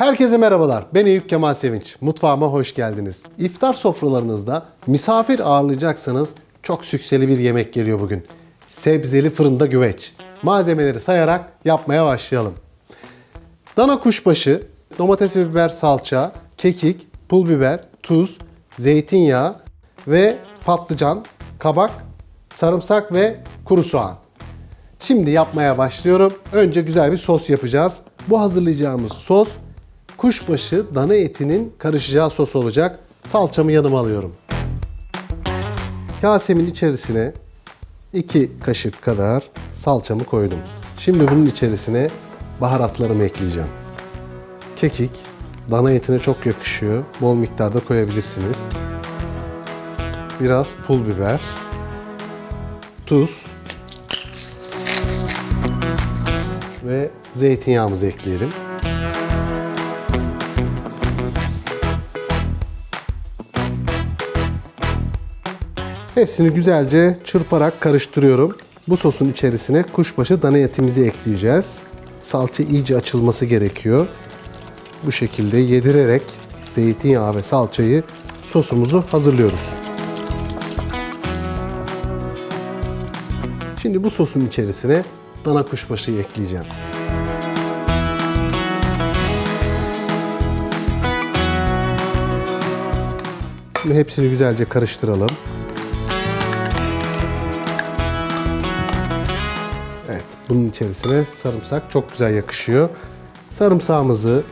Herkese merhabalar. Ben Eyüp Kemal Sevinç. Mutfağıma hoş geldiniz. İftar sofralarınızda misafir ağırlayacaksanız çok sükseli bir yemek geliyor bugün. Sebzeli fırında güveç. Malzemeleri sayarak yapmaya başlayalım. Dana kuşbaşı, domates ve biber salça, kekik, pul biber, tuz, zeytinyağı ve patlıcan, kabak, sarımsak ve kuru soğan. Şimdi yapmaya başlıyorum. Önce güzel bir sos yapacağız. Bu hazırlayacağımız sos kuşbaşı dana etinin karışacağı sos olacak. Salçamı yanıma alıyorum. Kasemin içerisine 2 kaşık kadar salçamı koydum. Şimdi bunun içerisine baharatlarımı ekleyeceğim. Kekik, dana etine çok yakışıyor. Bol miktarda koyabilirsiniz. Biraz pul biber, tuz ve zeytinyağımızı ekleyelim. Hepsini güzelce çırparak karıştırıyorum. Bu sosun içerisine kuşbaşı dana etimizi ekleyeceğiz. Salça iyice açılması gerekiyor. Bu şekilde yedirerek zeytinyağı ve salçayı sosumuzu hazırlıyoruz. Şimdi bu sosun içerisine dana kuşbaşıyı ekleyeceğim. Şimdi hepsini güzelce karıştıralım. Bunun içerisine sarımsak çok güzel yakışıyor. Sarımsağımızı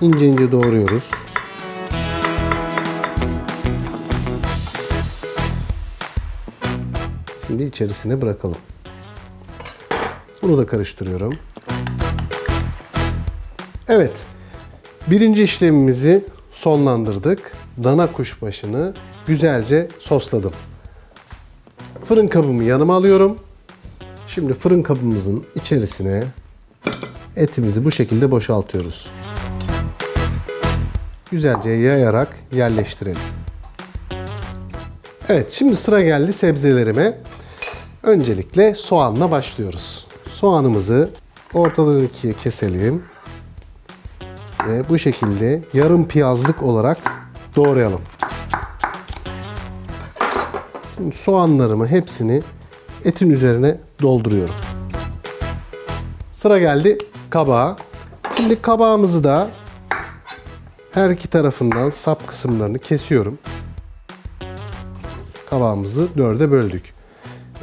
ince ince doğruyoruz. Şimdi içerisine bırakalım. Bunu da karıştırıyorum. Evet. Birinci işlemimizi sonlandırdık. Dana kuşbaşını güzelce sosladım. Fırın kabımı yanıma alıyorum. Şimdi fırın kabımızın içerisine etimizi bu şekilde boşaltıyoruz. Güzelce yayarak yerleştirelim. Evet, şimdi sıra geldi sebzelerime. Öncelikle soğanla başlıyoruz. Soğanımızı ortadan ikiye keselim. Ve bu şekilde yarım piyazlık olarak doğrayalım. Şimdi soğanlarımı hepsini etin üzerine dolduruyorum. Sıra geldi kabağa. Şimdi kabağımızı da her iki tarafından sap kısımlarını kesiyorum. Kabağımızı dörde böldük.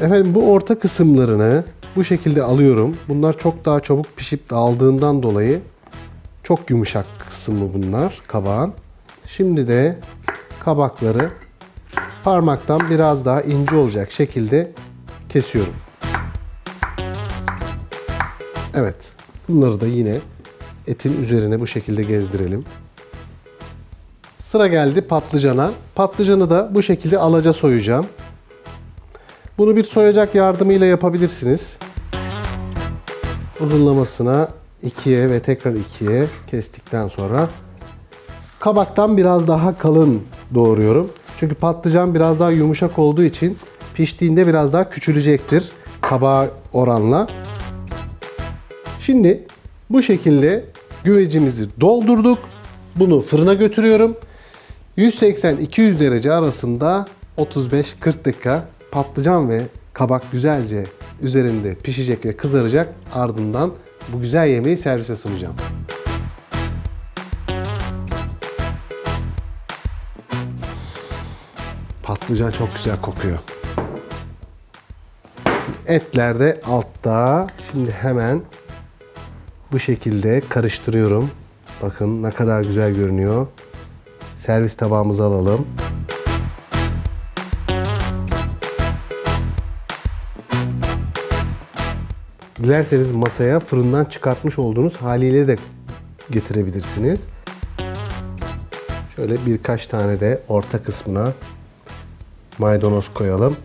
Efendim bu orta kısımlarını bu şekilde alıyorum. Bunlar çok daha çabuk pişip dağıldığından dolayı çok yumuşak kısmı bunlar kabağın. Şimdi de kabakları parmaktan biraz daha ince olacak şekilde kesiyorum. Evet. Bunları da yine etin üzerine bu şekilde gezdirelim. Sıra geldi patlıcana. Patlıcanı da bu şekilde alaca soyacağım. Bunu bir soyacak yardımıyla yapabilirsiniz. Uzunlamasına ikiye ve tekrar ikiye kestikten sonra kabaktan biraz daha kalın doğruyorum. Çünkü patlıcan biraz daha yumuşak olduğu için piştiğinde biraz daha küçülecektir kabağa oranla. Şimdi bu şekilde güvecimizi doldurduk. Bunu fırına götürüyorum. 180-200 derece arasında 35-40 dakika patlıcan ve kabak güzelce üzerinde pişecek ve kızaracak. Ardından bu güzel yemeği servise sunacağım. Patlıcan çok güzel kokuyor. Etler de altta. Şimdi hemen bu şekilde karıştırıyorum. Bakın ne kadar güzel görünüyor. Servis tabağımıza alalım. Dilerseniz masaya fırından çıkartmış olduğunuz haliyle de getirebilirsiniz. Şöyle birkaç tane de orta kısmına maydanoz koyalım.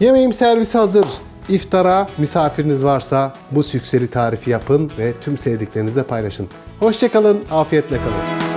Yemeğim servisi hazır. İftara misafiriniz varsa bu sükseli tarifi yapın ve tüm sevdiklerinizle paylaşın. Hoşçakalın, afiyetle kalın.